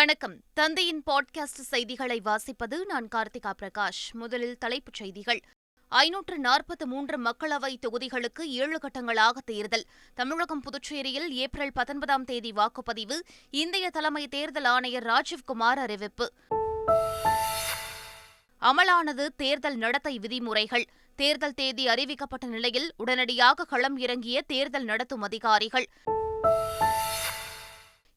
வணக்கம். தந்தையின் பாட்காஸ்ட் செய்திகளை வாசிப்பது நான் கார்த்திகா பிரகாஷ். முதலில் தலைப்புச் செய்திகள். ஐநூற்று நாற்பத்து மூன்று மக்களவை தொகுதிகளுக்கு ஏழு கட்டங்களாக தேர்தல். தமிழகம் புதுச்சேரியில் ஏப்ரல் பத்தொன்பதாம் தேதி வாக்குப்பதிவு. இந்திய தலைமை தேர்தல் ஆணையர் ராஜீவ்குமார் அறிவிப்பு. அமலானது தேர்தல் நடத்தை விதிமுறைகள். தேர்தல் தேதி அறிவிக்கப்பட்ட நிலையில் உடனடியாக களம் இறங்கிய தேர்தல் நடத்தும் அதிகாரிகள்.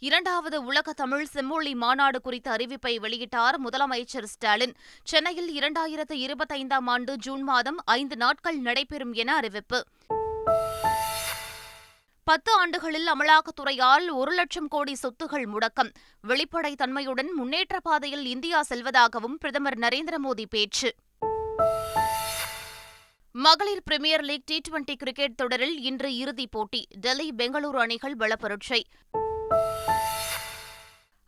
இரண்டாவது உலக தமிழ் செம்மொழி மாநாடு குறித்த அறிவிப்பை வெளியிட்டார் முதலமைச்சர் ஸ்டாலின். சென்னையில் இரண்டாயிரத்து இருபத்தைந்தாம் ஆண்டு ஜூன் மாதம் ஐந்து நாட்கள் நடைபெறும் என அறிவிப்பு. பத்து ஆண்டுகளில் அமலாக்கத்துறையால் ஒரு லட்சம் கோடி சொத்துகள் முடக்கம். வெளிப்படை தன்மையுடன் முன்னேற்ற பாதையில் இந்தியா செல்வதாகவும் பிரதமர் நரேந்திர மோடி பேச்சு. மகளிர் premier league T twenty cricket தொடரில் இன்று இறுதிப் போட்டி டெல்லி பெங்களூரு அணிகள் பலப்பரட்சை.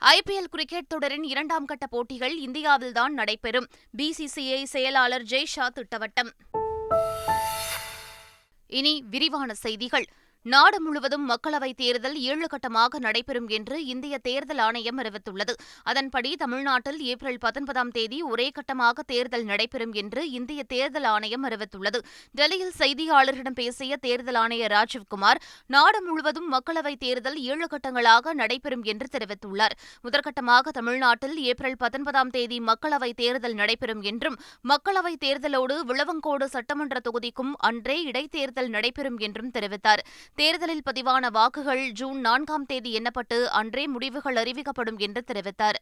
ஐபிஎல் கிரிக்கெட் தொடரின் இரண்டாம் கட்ட போட்டிகள் இந்தியாவில்தான் நடைபெறும். பிசிசிஐ செயலாளர் ஜெய் ஷா திட்டவட்டம். இனி விரிவான செய்திகள். நாடு முழுவதும் மக்களவைத் தேர்தல் ஏழு கட்டமாக நடைபெறும் என்று இந்திய தேர்தல் ஆணையம் அறிவித்துள்ளது. அதன்படி தமிழ்நாட்டில் ஏப்ரல் பத்தொன்பதாம் தேதி ஒரே கட்டமாக தேர்தல் நடைபெறும் என்று இந்திய தேர்தல் ஆணையம் அறிவித்துள்ளது. டெல்லியில் செய்தியாளர்களிடம் பேசிய தேர்தல் ஆணையர் ராஜீவ்குமார் நாடு முழுவதும் மக்களவைத் தேர்தல் ஏழு கட்டங்களாக நடைபெறும் என்று தெரிவித்துள்ளார். முதற்கட்டமாக தமிழ்நாட்டில் ஏப்ரல் பத்தொன்பதாம் தேதி மக்களவைத் தேர்தல் நடைபெறும் என்றும் மக்களவைத் தேர்தலோடு விளவங்கோடு சட்டமன்ற தொகுதிக்கும் அன்றே இடைத்தேர்தல் நடைபெறும் என்றும் தெரிவித்தார். தேர்தலில் பதிவான வாக்குகள் ஜூன் நான்காம் தேதி எண்ணப்பட்டு அன்றே முடிவுகள் அறிவிக்கப்படும் என்று தெரிவித்தார்.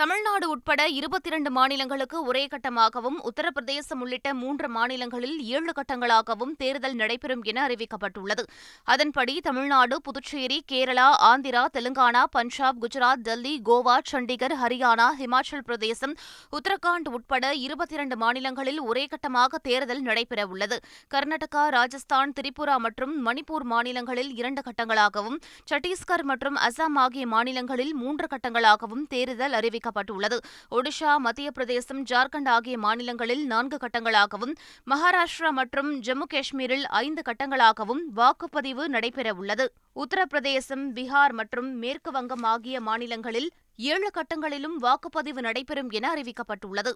தமிழ்நாடு உட்பட இருபத்தி இரண்டு மாநிலங்களுக்கு ஒரே கட்டமாகவும் உத்தரப்பிரதேசம் உள்ளிட்ட மூன்று மாநிலங்களில் ஏழு கட்டங்களாகவும் தேர்தல் நடைபெறும் என அறிவிக்கப்பட்டுள்ளது. அதன்படி தமிழ்நாடு புதுச்சேரி கேரளா ஆந்திரா தெலுங்கானா பஞ்சாப் குஜராத் டெல்லி கோவா சண்டிகர் ஹரியானா ஹிமாச்சல் பிரதேசம் உத்தரகாண்ட் உட்பட இருபத்தி இரண்டு மாநிலங்களில் ஒரே கட்டமாக தேர்தல் நடைபெறவுள்ளது. கர்நாடகா ராஜஸ்தான் திரிபுரா மற்றும் மணிப்பூர் மாநிலங்களில் இரண்டு கட்டங்களாகவும் சத்தீஸ்கர் மற்றும் அசாம் ஆகிய மாநிலங்களில் மூன்று கட்டங்களாகவும் தேர்தல் அறிவிக்கப்பட்டுள்ளது. அறிவிக்கப்பட்டுள்ளது ஒடிஷா மத்திய பிரதேசம் ஜார்க்கண்ட் ஆகிய மாநிலங்களில் நான்கு கட்டங்களாகவும் மகாராஷ்டிரா மற்றும் ஜம்மு காஷ்மீரில் ஐந்து கட்டங்களாகவும் வாக்குப்பதிவு நடைபெறவுள்ளது. உத்தரப்பிரதேசம் பீகார் மற்றும் மேற்கு வங்கம் ஆகிய மாநிலங்களில் ஏழு கட்டங்களிலும் வாக்குப்பதிவு நடைபெறும் என அறிவிக்கப்பட்டுள்ளது.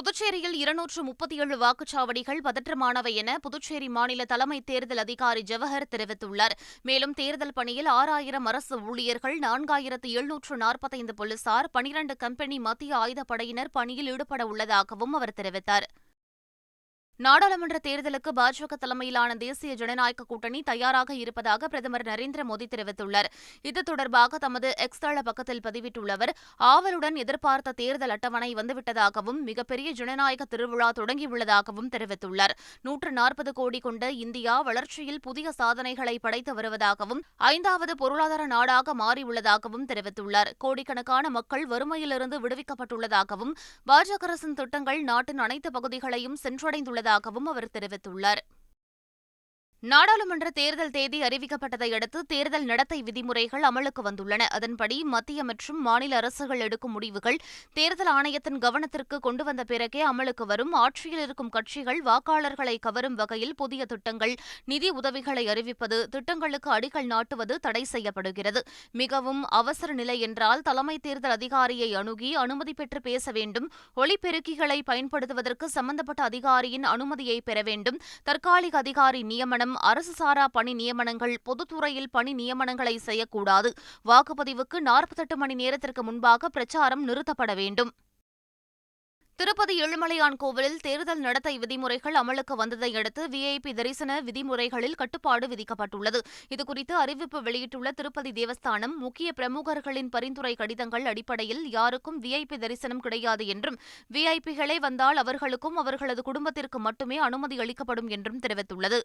புதுச்சேரியில் இருநூற்று முப்பத்தி ஏழு வாக்குச்சாவடிகள் பதற்றமானவை என புதுச்சேரி மாநில தலைமை தேர்தல் அதிகாரி ஜவஹர் தெரிவித்துள்ளார். மேலும் தேர்தல் பணியில் ஆறாயிரம் அரசு ஊழியர்கள் நான்காயிரத்து எழுநூற்று நாற்பத்தைந்து போலீசார் பனிரண்டு கம்பெனி மத்திய ஆயுதப்படையினர் பணியில் ஈடுபட உள்ளதாகவும் அவர் தெரிவித்தார். நாடாளுமன்ற தேர்தலுக்கு பாஜக தலைமையிலான தேசிய ஜனநாயக கூட்டணி தயாராக இருப்பதாக பிரதமர் நரேந்திர மோடி தெரிவித்துள்ளார். இது தொடர்பாக தமது எக்ஸ் தள பக்கத்தில் பதிவிட்டுள்ள ஆவலுடன் எதிர்பார்த்த தேர்தல் அட்டவணை வந்துவிட்டதாகவும் மிகப்பெரிய ஜனநாயக திருவிழா தொடங்கியுள்ளதாகவும் தெரிவித்துள்ளார். நூற்று நாற்பது கோடி கொண்ட இந்தியா வளர்ச்சியில் புதிய சாதனைகளை படைத்து வருவதாகவும் ஐந்தாவது பொருளாதார நாடாக மாறியுள்ளதாகவும் தெரிவித்துள்ளார். கோடிக்கணக்கான மக்கள் வறுமையிலிருந்து விடுவிக்கப்பட்டுள்ளதாகவும் பாஜக அரசின் திட்டங்கள் நாட்டின் அனைத்து பகுதிகளையும் சென்றடைந்துள்ளதாக உள்ளதாகவும் அவர் தெரிவித்துள்ளார். நாடாளுமன்ற தேர்தல் தேதி அறிவிக்கப்பட்டதை அடுத்து தேர்தல் நடத்தை விதிமுறைகள் அமலுக்கு வந்துள்ளன. அதன்படி மத்திய மற்றும் மாநில அரசுகள் எடுக்கும் முடிவுகள் தேர்தல் ஆணையத்தின் கவனத்திற்கு கொண்டு வந்த பிறகே அமலுக்கு வரும். ஆட்சியில் இருக்கும் கட்சிகள் வாக்காளர்களை கவரும் வகையில் புதிய திட்டங்கள் நிதி உதவிகளை அறிவிப்பது திட்டங்களுக்கு அடிக்கல் நாட்டுவது தடை செய்யப்படுகிறது. மிகவும் அவசர நிலை என்றால் தலைமை தேர்தல் அதிகாரியை அணுகி அனுமதி பெற்று பேச வேண்டும். ஒளிபெருக்கிகளை பயன்படுத்துவதற்கு சம்பந்தப்பட்ட அதிகாரியின் அனுமதியை பெற வேண்டும். தற்காலிக அதிகாரி நியமனம் மூலம் அரசு சாரா பணி நியமனங்கள் பொதுத்துறையில் பணி நியமனங்களை செய்யக்கூடாது. வாக்குப்பதிவுக்கு நாற்பத்தெட்டு மணி நேரத்திற்கு முன்பாக பிரச்சாரம் நிறுத்தப்பட வேண்டும். திருப்பதி ஏழுமலையான் கோவிலில் தேர்தல் நடத்தை விதிமுறைகள் அமலுக்கு வந்ததை அடுத்து விஐபி தரிசன விதிமுறைகளில் கட்டுப்பாடு விதிக்கப்பட்டுள்ளது. இதுகுறித்து அறிவிப்பு வெளியிட்டுள்ள திருப்பதி தேவஸ்தானம் முக்கிய பிரமுகர்களின் பரிந்துரை கடிதங்கள் அடிப்படையில் யாருக்கும் விஐபி தரிசனம் கிடையாது என்றும் விஐபிகளே வந்தால் அவர்களுக்கும் அவர்களது குடும்பத்திற்கு மட்டுமே அனுமதி அளிக்கப்படும் என்றும் தெரிவித்துள்ளது.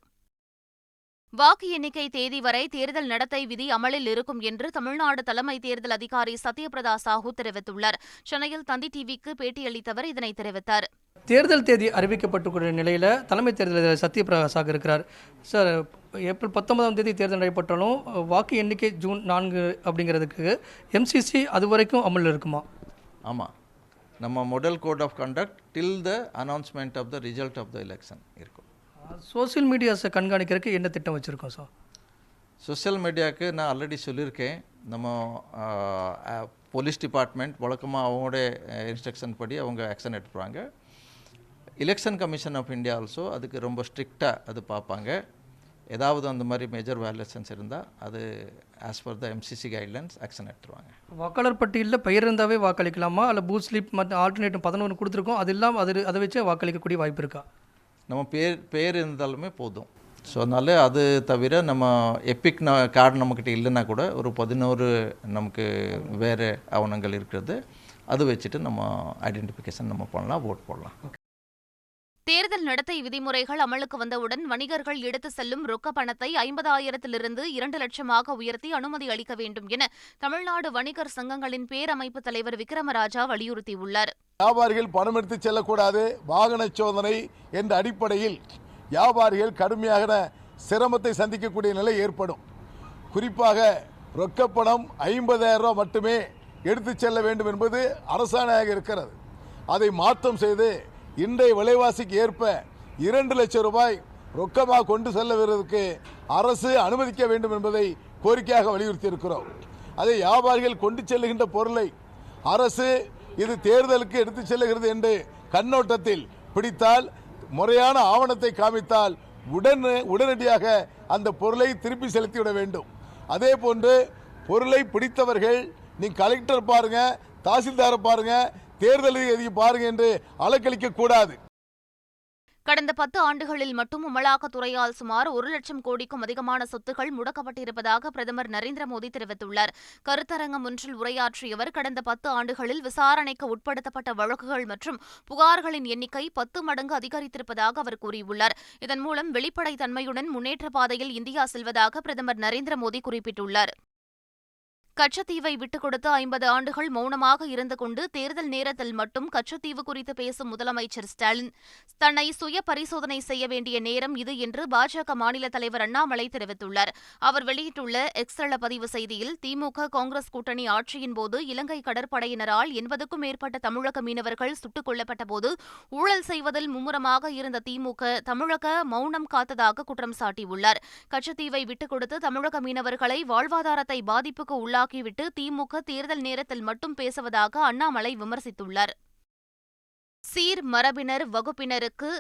வாக்கு எண்ணிக்கை தேதி வரை தேர்தல் நடத்தை விதி அமலில் இருக்கும் என்று தமிழ்நாடு தலைமை தேர்தல் அதிகாரி சத்யபிரதா சாஹூ தெரிவித்துள்ளார். சென்னையில் தந்தி டிவிக்கு பேட்டியளித்தவர் இதனை தெரிவித்தார். தேர்தல் தேதி அறிவிக்கப்பட்டுள்ள நிலையில் தலைமை தேர்தல் சத்யபிரகாஷாக இருக்கிறார். சார் ஏப்ரல் பத்தொன்பதாம் தேதி தேர்தல் நடைபெற்றாலும் வாக்கு எண்ணிக்கை ஜூன் நான்கு அப்படிங்கிறதுக்கு எம்சிசி அது வரைக்கும் அமலில் இருக்குமா? ஆமாம் நம்ம model code of conduct till the announcement of the result of the election இருக்கும். சோசியல் மீடியாஸை கண்காணிக்கிறதுக்கு என்ன திட்டம் வச்சுருக்கோம் சார்? சோஷியல் மீடியாவுக்கு நான் ஆல்ரெடி சொல்லியிருக்கேன். நம்ம போலீஸ் டிபார்ட்மெண்ட் வழக்கமாக அவங்களோட இன்ஸ்ட்ரக்ஷன் படி அவங்க ஆக்ஷன் எடுத்துப்பாங்க election commission of India also அதுக்கு ரொம்ப ஸ்ட்ரிக்டாக அது பார்ப்பாங்க. ஏதாவது அந்த மாதிரி மேஜர் வயலேஷன்ஸ் இருந்தால் அது as per the MCC guidelines action எடுத்துருவாங்க. வாக்காளர் பட்டியலில் பெயர் இருந்தாவே வாக்களிக்கலாமா? அல்ல பூத் ஸ்லிப் மற்ற ஆல்டர்னேட்டிவ் பதினொன்று கொடுத்துருக்கோம். அது இல்லாமல் அது அதை வச்சே வாக்களிக்கக்கூடிய வாய்ப்பு இருக்கா? நம்ம பேர் பேர் இருந்தாலுமே போதும். ஸோ அதனால அது தவிர நம்ம எப்பிக் ந கார்டு நம்மக்கிட்ட இல்லைன்னா கூட ஒரு பதினோரு நமக்கு வேறு ஆவணங்கள் இருக்கிறது. அது வச்சுட்டு நம்ம ஐடென்டிஃபிகேஷன் நம்ம பண்ணலாம் ஓட் போடலாம். தேர்தல் நடத்தை விதிமுறைகள் அமலுக்கு வந்தவுடன் வணிகர்கள் எடுத்து செல்லும் ரொக்க பணத்தை ஐம்பதாயிரத்திலிருந்து இரண்டு லட்சமாக உயர்த்தி அனுமதி அளிக்க வேண்டும் என தமிழ்நாடு வணிகர் சங்கங்களின் பேரமைப்பு தலைவர் விக்ரமராஜா வலியுறுத்தியுள்ளார். வியாபாரிகள் பணம் எடுத்து செல்லக்கூடாது வாகன சோதனை என்ற அடிப்படையில் வியாபாரிகள் கடுமையான சிரமத்தை சந்திக்கக்கூடிய நிலை ஏற்படும். குறிப்பாக ரொக்கப்பணம் ஐம்பதாயிரம் ரூபாய் மட்டுமே எடுத்து செல்ல வேண்டும் என்பது அரசாணையாக இருக்கிறது. அதை மாற்றம் செய்து இன்றைய விலைவாசிக்கு ஏற்ப இரண்டு லட்சம் ரூபாய் ரொக்கமாக கொண்டு செல்லுவதற்கு அரசு அனுமதிக்க வேண்டும் என்பதை கோரிக்கையாக வலியுறுத்தி இருக்கிறோம் அதை வியாபாரிகள் கொண்டு செல்லுகின்ற பொருளை அரசு இது தேர்தலுக்கு எடுத்து செல்லுகிறது என்று கண்ணோட்டத்தில் பிடித்தால் முறையான ஆவணத்தை காமித்தால் உடனே உடனடியாக அந்த பொருளை திருப்பி செலுத்திவிட வேண்டும். அதே போன்று பொருளை பிடித்தவர்கள் நீ கலெக்டர் பாருங்க தாசில்தாரை பாருங்க தேர்தல் அதிகாரி பாருங்க என்று அலக்களிக்க கூடாது. கடந்த பத்து ஆண்டுகளில் மட்டும் அமலாக்கத்துறையால் சுமார் ஒரு லட்சம் கோடிக்கும் அதிகமான சொத்துகள் முடக்கப்பட்டிருப்பதாக பிரதமர் நரேந்திர மோடி தெரிவித்துள்ளார். கருத்தரங்கம் ஒன்றில் உரையாற்றிய அவர் கடந்த பத்து ஆண்டுகளில் விசாரணைக்கு உட்படுத்தப்பட்ட வழக்குகள் மற்றும் புகார்களின் எண்ணிக்கை பத்து மடங்கு அதிகரித்திருப்பதாக அவர் கூறியுள்ளார். இதன் மூலம் வெளிப்படைத்தன்மையுடன் முன்னேற்ற பாதையில் இந்தியா செல்வதாக பிரதமர் நரேந்திர மோடி குறிப்பிட்டுள்ளார். கச்சத்தீவை விட்டுக் கொடுத்து ஐம்பது ஆண்டுகள் மௌனமாக இருந்து கொண்டு தேர்தல் நேரத்தில் மட்டும் கச்சத்தீவு குறித்து பேசும் முதலமைச்சர் ஸ்டாலின். தன்னை சுய பரிசோதனை செய்ய வேண்டிய நேரம் இது என்று பாஜக மாநில தலைவர் அண்ணாமலை தெரிவித்துள்ளார். அவர் வெளியிட்டுள்ள எக்ஸ்தள பதிவு செய்தியில் திமுக காங்கிரஸ் கூட்டணி ஆட்சியின் போது இலங்கை கடற்படையினரால் எண்பதுக்கும் மேற்பட்ட தமிழக மீனவர்கள் சுட்டுக் கொல்லப்பட்டபோது ஊழல் செய்வதில் மும்முரமாக இருந்த திமுக தமிழக மௌனம் காத்ததாக குற்றம் சாட்டியுள்ளார். கச்சத்தீவை விட்டுக் கொடுத்து தமிழக மீனவர்களை வாழ்வாதாரத்தை பாதிப்புக்கு உள்ளாக உருவாக்கிவிட்டு திமுக தேர்தல் நேரத்தில் மட்டும் பேசுவதாக அண்ணாமலை விமர்சித்துள்ளார். சீர் மரபினர் வகுப்பினருக்கு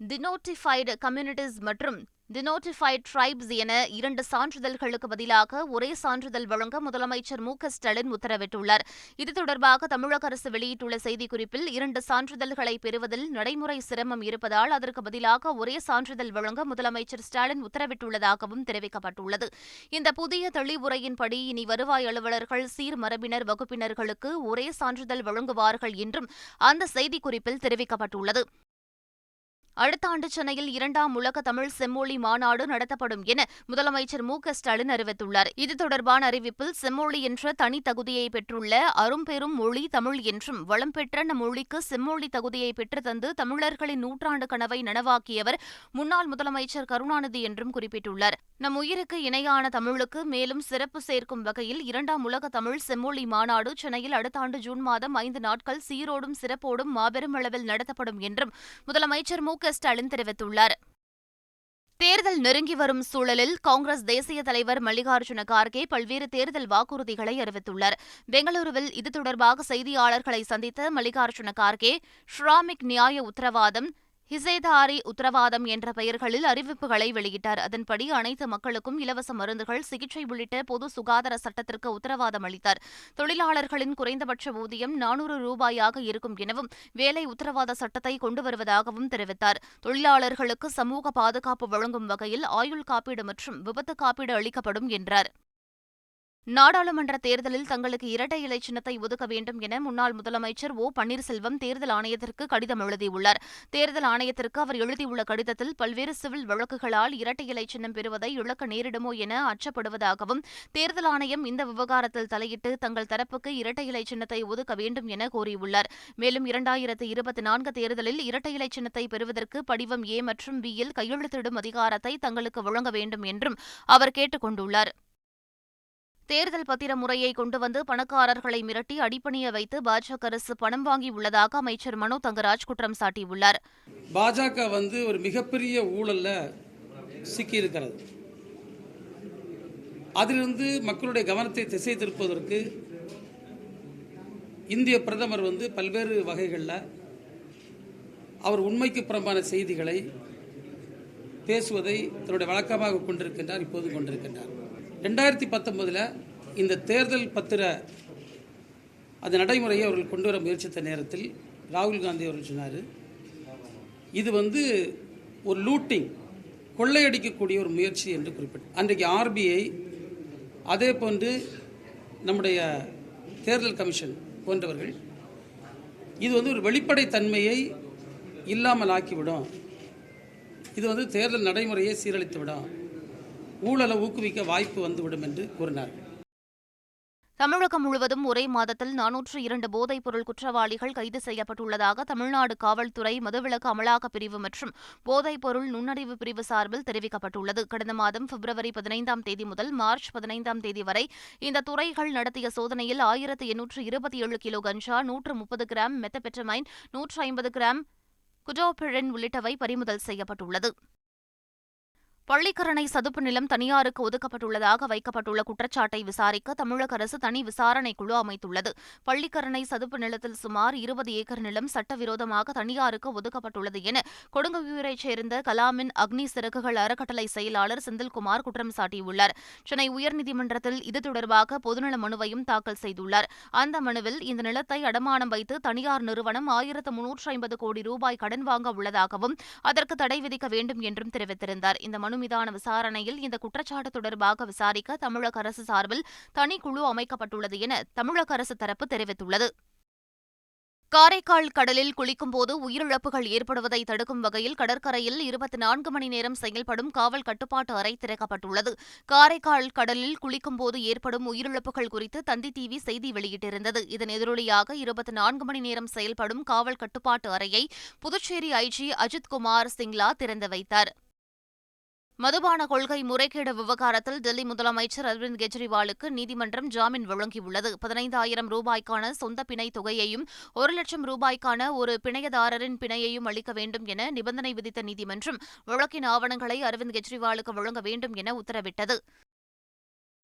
டினோட்டிஃபைடு கம்யூனிட்டிஸ் மற்றும் டினோட்டிஃபைட் ட்ரைப்ஸ் என இரண்டு சான்றிதழ்களுக்கு பதிலாக ஒரே சான்றிதழ் வழங்க முதலமைச்சர் மு க ஸ்டாலின் உத்தரவிட்டுள்ளார். இது தொடர்பாக தமிழக அரசு வெளியிட்டுள்ள செய்திக்குறிப்பில் இரண்டு சான்றிதழ்களை பெறுவதில் நடைமுறை சிரமம் இருப்பதால் அதற்கு பதிலாக ஒரே சான்றிதழ் வழங்க முதலமைச்சர் ஸ்டாலின் உத்தரவிட்டுள்ளதாகவும் தெரிவிக்கப்பட்டுள்ளது. இந்த புதிய தெளிவுரையின்படி இனி வருவாய் அலுவலர்கள் சீர் மரபினர் வகுப்பினர்களுக்கு ஒரே சான்றிதழ் வழங்குவார்கள் என்றும் அந்த செய்திக்குறிப்பில் தெரிவிக்கப்பட்டுள்ளது. அடுத்த ஆண்டு சென்னையில் இரண்டாம் உலக தமிழ் செம்மொழி மாநாடு நடத்தப்படும் என முதலமைச்சர் மு ஸ்டாலின் அறிவித்துள்ளார். இது தொடர்பான அறிவிப்பில் செம்மொழி என்ற தனி தகுதியை பெற்றுள்ள அரும்பெரும் மொழி தமிழ் என்றும் வளம் பெற்ற நம் மொழிக்கு செம்மொழி தகுதியை பெற்றுத்தந்து தமிழர்களின் நூற்றாண்டு கனவை நனவாக்கியவர் முன்னாள் முதலமைச்சர் கருணாநிதி என்றும் குறிப்பிட்டுள்ளார். நம் உயிருக்கு இணையான தமிழுக்கு மேலும் சிறப்பு சேர்க்கும் வகையில் இரண்டாம் உலக தமிழ் செம்மொழி மாநாடு சென்னையில் அடுத்த ஆண்டு ஜூன் மாதம் ஐந்து நாட்கள் சீரோடும் சிறப்போடும் மாபெரும் அளவில் நடத்தப்படும் என்றும் முதலமைச்சர் மு ஸ்டாலின் தெரிவித்துள்ளார். தேர்தல் நெருங்கி வரும் சூழலில் காங்கிரஸ் தேசிய தலைவர் மல்லிகார்ஜுன கார்கே பல்வேறு தேர்தல் வாக்குறுதிகளை அறிவித்துள்ளார். பெங்களூருவில் இது தொடர்பாக செய்தியாளர்களை சந்தித்த மல்லிகார்ஜுன கார்கே ஷ்ராமிக் நியாய உத்தரவாதம் ஹிசேதாரி உத்தரவாதம் என்ற பெயர்களில் அறிவிப்புகளை வெளியிட்டார். அதன்படி அனைத்து மக்களுக்கும் இலவச மருந்துகள் சிகிச்சை உள்ளிட்ட பொது சுகாதார சட்டத்திற்கு உத்தரவாதம் அளித்தார். தொழிலாளர்களின் குறைந்தபட்ச ஊதியம் நானூறு ரூபாயாக இருக்கும் எனவும் வேலை உத்தரவாத சட்டத்தை கொண்டு வருவதாகவும் தெரிவித்தார். தொழிலாளர்களுக்கு சமூக பாதுகாப்பு வழங்கும் வகையில் ஆயுள் காப்பீடு மற்றும் விபத்து காப்பீடு அளிக்கப்படும் என்றார். நாடாளுமன்ற தேர்தலில் தங்களுக்கு இரட்டை இலை சின்னத்தை ஒதுக்க வேண்டும் என முன்னாள் முதலமைச்சர் ஓ பன்னீர்செல்வம் தேர்தல் ஆணையத்திற்கு கடிதம் எழுதியுள்ளார். தேர்தல் ஆணையத்திற்கு அவர் எழுதியுள்ள கடிதத்தில் பல்வேறு சிவில் வழக்குகளால் இரட்டை இலை சின்னம் பெறுவதை இழக்க நேரிடுமோ என அச்சப்படுவதாகவும் தேர்தல் ஆணையம் இந்த விவகாரத்தில் தலையிட்டு தங்கள் தரப்புக்கு இரட்டை இலை சின்னத்தை ஒதுக்க வேண்டும் என கோரியுள்ளார். மேலும் இரண்டாயிரத்து இருபத்தி நான்கு தேர்தலில் இரட்டை இலை சின்னத்தை பெறுவதற்கு படிவம் ஏ மற்றும் பி யில் கையெழுத்திடும் அதிகாரத்தை தங்களுக்கு வழங்க வேண்டும் என்றும் அவர் கேட்டுக் கொண்டுள்ளார். தேர்தல் பத்திர முறையை கொண்டு வந்து பணக்காரர்களை மிரட்டி அடிப்பணிய வைத்து பாஜக அரசு பணம் வாங்கியுள்ளதாக அமைச்சர் மனோ தங்கராஜ் குற்றம் சாட்டியுள்ளார். பாஜக வந்து ஒரு மிகப்பெரிய ஊழல்ல சிக்கியிருக்கிறது. அதிலிருந்து மக்களுடைய கவனத்தை திசை திருப்பதற்கு இந்திய பிரதமர் வந்து பல்வேறு வகைகளில் அவர் உண்மைக்கு புறம்பான செய்திகளை பேசுவதை தன்னுடைய வழக்கமாக கொண்டிருக்கின்றார் இப்போது கொண்டிருக்கின்றார். ரெண்டாயிரத்தி பத்தொம்போதில் இந்த தேர்தல் பத்திர அந்த நடைமுறையை அவர்கள் கொண்டு வர முயற்சித்த நேரத்தில் ராகுல் காந்தி அவர்கள் சொன்னார் இது வந்து ஒரு லூட்டிங் கொள்ளையடிக்கக்கூடிய ஒரு முயற்சி என்று குறிப்பிட்டார் அன்றைக்கு ஆர்பிஐ அதே போன்று நம்முடைய தேர்தல் கமிஷன் போன்றவர்கள் இது வந்து ஒரு வெளிப்படைத்தன்மையை இல்லாமல் ஆக்கிவிடும். இது வந்து தேர்தல் நடைமுறையை சீரழித்துவிடும் ஊழலை ஊக்குவிக்க வாய்ப்பு வந்துவிடும் என்று கூறினார்கள் தமிழகம் முழுவதும் ஒரே மாதத்தில் நானூற்று இரண்டு போதைப் பொருள் குற்றவாளிகள் கைது செய்யப்பட்டுள்ளதாக தமிழ்நாடு காவல்துறை மதுவிலக்கு அமலாக்கப் பிரிவு மற்றும் போதைப் பொருள் நுண்ணறிவு பிரிவு சார்பில் தெரிவிக்கப்பட்டுள்ளது. கடந்த மாதம் பிப்ரவரி பதினைந்தாம் தேதி முதல் மார்ச் பதினைந்தாம் தேதி வரை இந்த துறைகள் நடத்திய சோதனையில் ஆயிரத்து எண்ணூற்று இருபத்தி ஏழு கிலோ கஞ்சா நூற்று முப்பது கிராம் மெத்தபெட்டமைன் நூற்று ஐம்பது கிராம் குடோபிரின் உள்ளிட்டவை பறிமுதல் செய்யப்பட்டுள்ளது. பள்ளிக்கரணை சதுப்பு நிலம் தனியாருக்கு ஒதுக்கப்பட்டுள்ளதாக வைக்கப்பட்டுள்ள குற்றச்சாட்டை விசாரிக்க தமிழக அரசு தனி விசாரணை குழு அமைத்துள்ளது. பள்ளிக்கரணை சதுப்பு நிலத்தில் சுமார் இருபது ஏக்கர் நிலம் சட்டவிரோதமாக தனியாருக்கு ஒதுக்கப்பட்டுள்ளது என கொடுங்கவியூரைச் சேர்ந்த கலாமின் அக்னி சிறகுகள் அறக்கட்டளை செயலாளர் செந்தில்குமார் குற்றம் சாட்டியுள்ளார். சென்னை உயர்நீதிமன்றத்தில் இது தொடர்பாக பொதுநல மனுவையும் தாக்கல் செய்துள்ளார். அந்த மனுவில் இந்த நிலத்தை அடமானம் வைத்து தனியார் நிறுவனம் ஆயிரத்து முன்னூற்று ஐம்பது கோடி ரூபாய் கடன் வாங்க உள்ளதாகவும் அதற்கு தடை விதிக்க வேண்டும் என்றும் தெரிவித்திருந்தார். இந்த மனு மீதான விசாரணையில் இந்த குற்றச்சாட்டு தொடர்பாக விசாரிக்க தமிழக அரசு சார்பில் தனிக்குழு அமைக்கப்பட்டுள்ளது என தமிழக அரசு தரப்பு தெரிவித்துள்ளது. காரைக்கால் கடலில் குளிக்கும்போது உயிரிழப்புகள் ஏற்படுவதை தடுக்கும் வகையில் கடற்கரையில் இருபத்தி நான்கு மணி நேரம் செயல்படும் காவல் கட்டுப்பாட்டு அறை திறக்கப்பட்டுள்ளது. காரைக்கால் கடலில் குளிக்கும்போது ஏற்படும் உயிரிழப்புகள் குறித்து தந்தி டிவி செய்தி வெளியிட்டிருந்தது. இதன் எதிரொலியாக இருபத்தி நான்கு மணி நேரம் செயல்படும் காவல் கட்டுப்பாட்டு அறையை புதுச்சேரி ஐஜி அஜித்குமார் சிங்லா திறந்து வைத்தார். மதுபான கொள்கை முறைகேடு விவகாரத்தில் டெல்லி முதலமைச்சர் அரவிந்த் கெஜ்ரிவாலுக்கு நீதிமன்றம் ஜாமீன் வழங்கியுள்ளது. பதினைந்தாயிரம் ரூபாய்க்கான சொந்த பிணை தொகையையும் ஒரு லட்சம் ரூபாய்க்கான ஒரு பிணையதாரரின் பிணையையும் அளிக்க வேண்டும் என நிபந்தனை விதித்த நீதிமன்றம் வழக்கின் ஆவணங்களை அரவிந்த் கெஜ்ரிவாலுக்கு வழங்க வேண்டும் என உத்தரவிட்டது.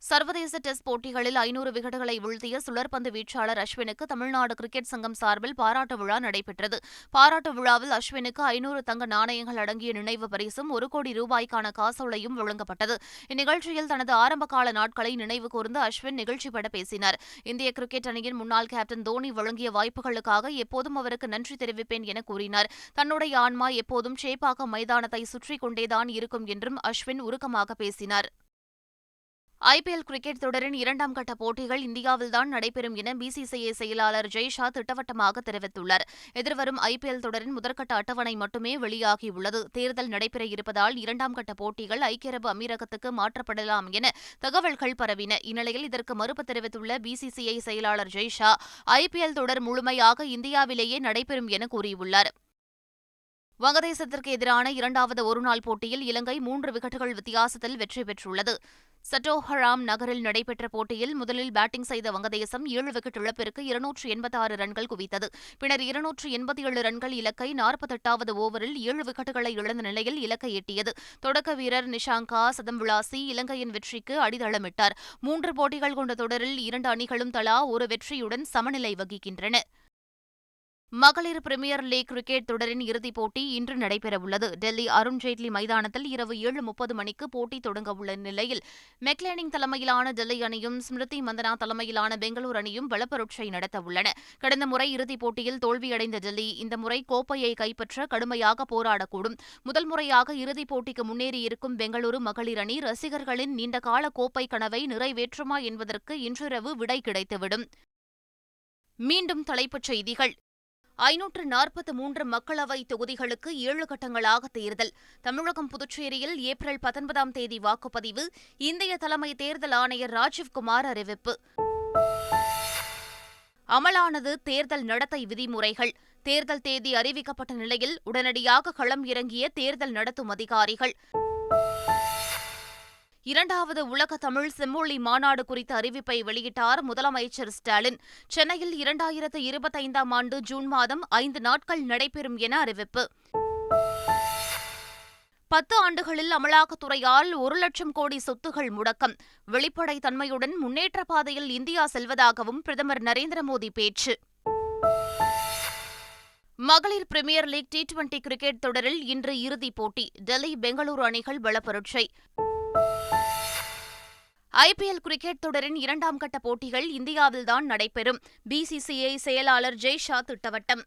சர்வதேச டெஸ்ட் போட்டிகளில் ஐநூறு விக்கெட்டுகளை வீழ்த்திய சுழற்பந்து வீச்சாளர் அஸ்வினுக்கு தமிழ்நாடு கிரிக்கெட் சங்கம் சார்பில் பாராட்டு விழா நடைபெற்றது. பாராட்டு விழாவில் அஸ்வினுக்கு ஐநூறு தங்க நாணயங்கள் அடங்கிய நினைவு பரிசும் ஒரு கோடி ரூபாய்க்கான காசோலையும் வழங்கப்பட்டது. இந்நிகழ்ச்சியில் தனது ஆரம்பகால நாட்களை நினைவு கூர்ந்து அஸ்வின் நிகழ்ச்சிபட பேசினார். இந்திய கிரிக்கெட் அணியின் முன்னாள் கேப்டன் தோனி வழங்கிய வாய்ப்புகளுக்காக எப்போதும் அவருக்கு நன்றி தெரிவிப்பேன் என கூறினார். தன்னுடைய ஆன்மா எப்போதும் சேப்பாக்கம் மைதானத்தை சுற்றிக் கொண்டேதான் இருக்கும் என்றும் அஸ்வின் உருக்கமாக பேசினார். ஐபிஎல் கிரிக்கெட் தொடரின் இரண்டாம் கட்ட போட்டிகள் இந்தியாவில்தான் நடைபெறும் என பிசிசிஐ செயலாளர் ஜெய்ஷா திட்டவட்டமாக தெரிவித்துள்ளார். எதிர்வரும் ஐபிஎல் தொடரின் முதற்கட்ட அட்டவணை மட்டுமே வெளியாகியுள்ளது. தேர்தல் நடைபெற இருப்பதால் இரண்டாம் கட்ட போட்டிகள் ஐக்கிய அரபு அமீரகத்துக்கு மாற்றப்படலாம் என தகவல்கள் பரவின. இந்நிலையில் இதற்கு மறுப்பு தெரிவித்துள்ள பிசிசிஐ செயலாளர் ஜெய்ஷா ஐபிஎல் தொடர் முழுமையாக இந்தியாவிலேயே நடைபெறும் என கூறியுள்ளார். வங்கதேசத்திற்கு எதிரான இரண்டாவது ஒருநாள் போட்டியில் இலங்கை மூன்று விக்கெட்டுகள் வித்தியாசத்தில் வெற்றி பெற்றுள்ளது. சட்டோஹராம் நகரில் நடைபெற்ற போட்டியில் முதலில் பேட்டிங் செய்த வங்கதேசம் ஏழு விக்கெட் இழப்பிற்கு இருநூற்று எண்பத்தாறு ரன்கள் குவித்தது. பின்னர் இருநூற்று எண்பத்தி ஏழு ரன்கள் இலக்கை நாற்பத்தெட்டாவது ஓவரில் ஏழு விக்கெட்டுகளை இழந்த நிலையில் இலக்கை எட்டியது. தொடக்க வீரர் நிஷாங்கா சதம் விளாசி இலங்கையின் வெற்றிக்கு அடித்தளமிட்டார். மூன்று போட்டிகள் கொண்ட தொடரில் இரண்டு அணிகளும் தலா ஒரு வெற்றியுடன் சமநிலை வகிக்கின்றன. மகளிர் பிரிமியர் லீக் கிரிக்கெட் தொடரின் இறுதிப் போட்டி இன்று நடைபெறவுள்ளது. டெல்லி அருண்ஜேட்லி மைதானத்தில் இரவு ஏழு முப்பது மணிக்கு போட்டி தொடங்கவுள்ள நிலையில் மெக்லேனிங் தலைமையிலான டெல்லி அணியும் ஸ்மிருதி மந்தனா தலைமையிலான பெங்களூரு அணியும் பலப்பரட்சை நடத்தவுள்ளன. கடந்த முறை இறுதிப் போட்டியில் தோல்வியடைந்த டெல்லி இந்த முறை கோப்பையை கைப்பற்ற கடுமையாக போராடக்கூடும். முதல் முறையாக இறுதிப் போட்டிக்கு முன்னேறியிருக்கும் பெங்களூரு மகளிர் அணி ரசிகர்களின் நீண்டகால கோப்பை கனவை நிறைவேற்றுமா என்பதற்கு இன்றிரவு விடை கிடைத்துவிடும். மீண்டும் தலைப்புச் செய்திகள். ஐநூற்று நாற்பத்து மூன்று மக்களவை தொகுதிகளுக்கு ஏழு கட்டங்களாக தேர்தல். தமிழகம் புதுச்சேரியில் ஏப்ரல் பத்தொன்பதாம் தேதி வாக்குப்பதிவு. இந்திய தலைமை தேர்தல் ஆணையர் ராஜீவ்குமார் அறிவிப்பு. அமலானது தேர்தல் நடத்தை விதிமுறைகள். தேர்தல் தேதி அறிவிக்கப்பட்ட நிலையில் உடனடியாக களம் இறங்கிய தேர்தல் நடத்தும் அதிகாரிகள். இரண்டாவது உலக தமிழ் செம்மொழி மாநாடு குறித்த அறிவிப்பை வெளியிட்டார் முதலமைச்சர் ஸ்டாலின். சென்னையில் இரண்டாயிரத்து இருபத்தைந்தாம் ஆண்டு ஜூன் மாதம் ஐந்து நாட்கள் நடைபெறும் என அறிவிப்பு. பத்து ஆண்டுகளில் அமலாக்கத்துறையால் ஒரு லட்சம் கோடி சொத்துகள் முடக்கம். வெளிப்படைத்தன்மையுடன் முன்னேற்ற பாதையில் இந்தியா செல்வதாகவும் பிரதமர் நரேந்திர மோடி பேச்சு. மகளிர் premier league T twenty cricket தொடரில் இன்று இறுதிப் போட்டி டெல்லி பெங்களூரு அணிகள் பலப்பரட்சை. ஐபிஎல் கிரிக்கெட் தொடரின் இரண்டாம் கட்ட போட்டிகள் இந்தியாவில்தான் நடைபெறும். பிசிசிஐ செயலாளர் ஜெய்ஷா திட்டவட்டம்.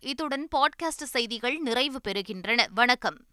இத்துடன் பாட்காஸ்ட் செய்திகள் நிறைவு பெறுகின்றன. வணக்கம்.